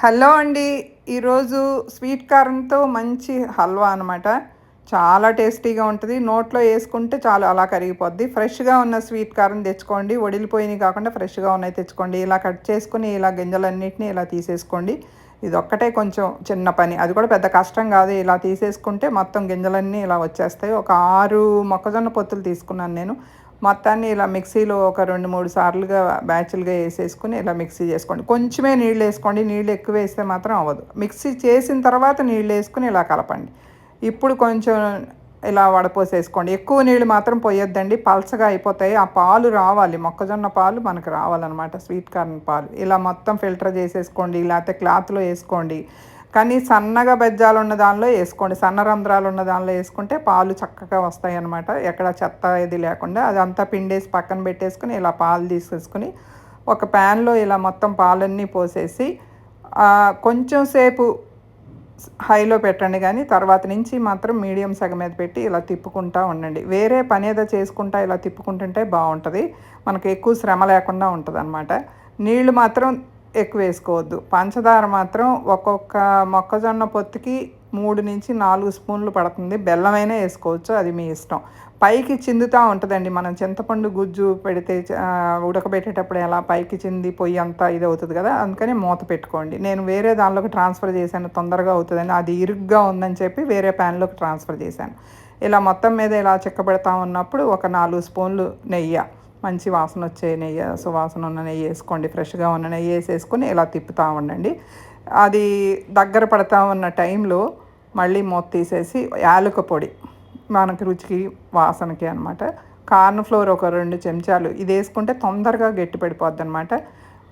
Hello అండి. ఈరోజు sweet కార్న్తో మంచి హల్వా అనమాట చాలా టేస్టీగా ఉంటుంది. నోట్లో వేసుకుంటే చాలు అలా కరిగిపోద్ది. ఫ్రెష్గా ఉన్న స్వీట్ కార్న్ తెచ్చుకోండి. వడిలిపోయినవి కాకుండా ఫ్రెష్గా ఉన్నాయి తెచ్చుకోండి. ఇలా కట్ చేసుకుని ఇలా గింజలన్నింటినీ ఇలా తీసేసుకోండి. ఇది ఒక్కటే కొంచెం చిన్న పని. అది కూడా పెద్ద కష్టం కాదు. ఇలా తీసేసుకుంటే మొత్తం గింజలన్నీ ఇలా వచ్చేస్తాయి. ఒక ఆరు మొక్కజొన్న పొత్తులు తీసుకున్నాను నేను. మొత్తాన్ని ఇలా మిక్సీలో ఒక రెండు మూడు సార్లుగా బ్యాచ్లుగా వేసేసుకుని ఇలా మిక్సీ చేసుకోండి. కొంచెమే నీళ్ళు వేసుకోండి. నీళ్ళు ఎక్కువ వేస్తే మాత్రం అవ్వదు. మిక్సీ చేసిన తర్వాత నీళ్ళు వేసుకుని ఇలా కలపండి. ఇప్పుడు కొంచెం ఇలా వడపోసేసుకోండి. ఎక్కువ నీళ్ళు మాత్రం పోయొద్దండి. పలసగా అయిపోతాయి. ఆ పాలు రావాలి. మొక్కజొన్న పాలు మనకు రావాలన్నమాట. స్వీట్ కార్న్ పాలు. ఇలా మొత్తం ఫిల్టర్ చేసేసుకోండి. లేకపోతే క్లాత్లో వేసుకోండి. కానీ సన్నగా బెజ్జాలు ఉన్న దానిలో వేసుకోండి. సన్న రంధ్రాలు ఉన్న దానిలో వేసుకుంటే పాలు చక్కగా వస్తాయి అనమాట ఎక్కడ చెత్త ఇది లేకుండా అదంతా పిండేసి పక్కన పెట్టేసుకుని ఇలా పాలు తీసేసుకుని ఒక ప్యాన్లో ఇలా మొత్తం పాలన్నీ పోసేసి కొంచెం సేపు హైలో పెట్టండి కానీ తర్వాత నుంచి మాత్రం మీడియం సగం మీద పెట్టి ఇలా తిప్పుకుంటూ ఉండండి. వేరే పని ఏదో చేసుకుంటా ఇలా తిప్పుకుంటుంటే బాగుంటుంది. మనకు ఎక్కువ శ్రమ లేకుండా ఉంటుంది అనమాట నీళ్ళు మాత్రం ఎక్కువ వేసుకోవద్దు పంచదార మాత్రం ఒక్కొక్క మొక్కజొన్న పొత్తుకి మూడు నుంచి నాలుగు స్పూన్లు పడుతుంది. బెల్లమైనా వేసుకోవచ్చు అది మీ ఇష్టం. పైకి చిందుతూ ఉంటుందండి. మనం చింతపండు గుజ్జు పెడితే ఉడకబెట్టేటప్పుడు ఎలా పైకి చింది పొయ్యి అంతా ఇది అవుతుంది కదా అందుకని మూత పెట్టుకోండి. నేను వేరే దానిలోకి ట్రాన్స్ఫర్ చేశాను తొందరగా అవుతుందని. అది ఇరుగ్గా ఉందని చెప్పి వేరే ప్యాన్లోకి ట్రాన్స్ఫర్ చేశాను. ఇలా మొత్తం మీద ఇలా చిక్కబెడతా ఉన్నప్పుడు ఒక నాలుగు స్పూన్లు నెయ్యి మంచి వాసన వచ్చే నెయ్యి సువాసన ఉన్న నెయ్యి వేసుకోండి ఫ్రెష్గా ఉన్న నెయ్యి వేసేసుకొని ఇలా తిప్పుతూ ఉండండి. అది దగ్గర పడతా ఉన్న టైంలో మళ్ళీ మూత తీసేసి యాలక పొడి మనకి రుచికి వాసనకి అనమాట కార్న్ ఫ్లోర్ ఒక రెండు చెంచాలు ఇది వేసుకుంటే తొందరగా గట్టి పడిపోద్ది అనమాట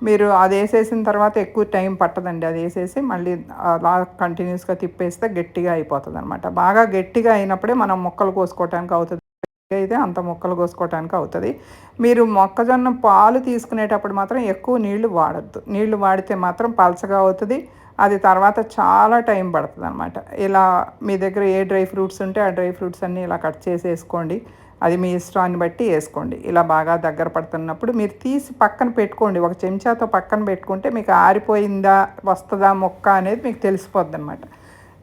మీరు అది వేసేసిన తర్వాత ఎక్కువ టైం పట్టదండి అది వేసేసి మళ్ళీ అలా కంటిన్యూస్గా తిప్పేస్తే గట్టిగా అయిపోతుంది అనమాట బాగా గట్టిగా అయినప్పుడే మనం ముక్కలు కోసుకోవటానికి అవుతుంది. అయితే అంత మొక్కలు కోసుకోవటానికి అవుతుంది. మీరు మొక్కజొన్న పాలు తీసుకునేటప్పుడు మాత్రం ఎక్కువ నీళ్ళు వాడద్దు. నీళ్ళు వాడితే మాత్రం పలచగా అవుతుంది. అది తర్వాత చాలా టైం పడుతుంది అనమాట ఇలా మీ దగ్గర ఏ డ్రై ఫ్రూట్స్ ఉంటే ఆ డ్రై ఫ్రూట్స్ అన్నీ ఇలా కట్ చేసి వేసుకోండి అది మీ ఇష్టాన్ని బట్టి వేసుకోండి. ఇలా బాగా దగ్గర పడుతున్నప్పుడు మీరు తీసి పక్కన పెట్టుకోండి. ఒక చెంచాతో పక్కన పెట్టుకుంటే మీకు ఆరిపోయిందా వస్తుందా మొక్క అనేది మీకు తెలిసిపోద్ది అనమాట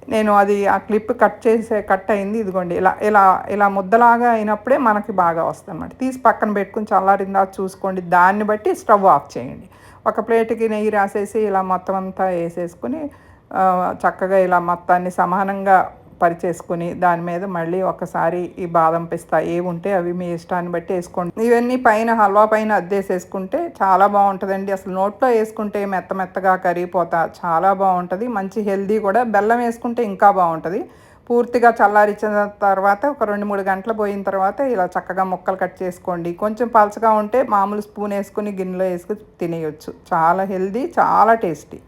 నేను అది ఆ క్లిప్ కట్ చేసే కట్ అయింది ఇదిగోండి. ఇలా ఇలా ఇలా ముద్దలాగా అయినప్పుడే మనకి బాగా వస్తుంది అన్నమాట తీసి పక్కన పెట్టుకుని చల్లారిందా చూసుకోండి. దాన్ని బట్టి స్టవ్ ఆఫ్ చేయండి. ఒక ప్లేట్కి నెయ్యి రాసేసి ఇలా మొత్తం అంతా వేసేసుకుని చక్కగా ఇలా మొత్తాన్ని సమానంగా పరిచేసుకుని దాని మీద మళ్ళీ ఒకసారి ఈ బాదం పిస్తా ఏవి ఉంటే అవి మీ ఇష్టాన్ని బట్టి వేసుకోండి. ఇవన్నీ పైన హల్వా పైన అద్దేసేసుకుంటే చాలా బాగుంటుందండి. అసలు నోట్లో వేసుకుంటే మెత్త మెత్తగా కరిగిపోతా చాలా బాగుంటుంది. మంచి హెల్దీ కూడా. బెల్లం వేసుకుంటే ఇంకా బాగుంటుంది. పూర్తిగా చల్లారిచ్చిన తర్వాత ఒక రెండు మూడు గంటలు పోయిన తర్వాత ఇలా చక్కగా ముక్కలు కట్ చేసుకోండి. కొంచెం పలచగా ఉంటే మామూలు స్పూన్ వేసుకుని గిన్నెలో వేసుకుని తినేయచ్చు. చాలా హెల్దీ చాలా టేస్టీ.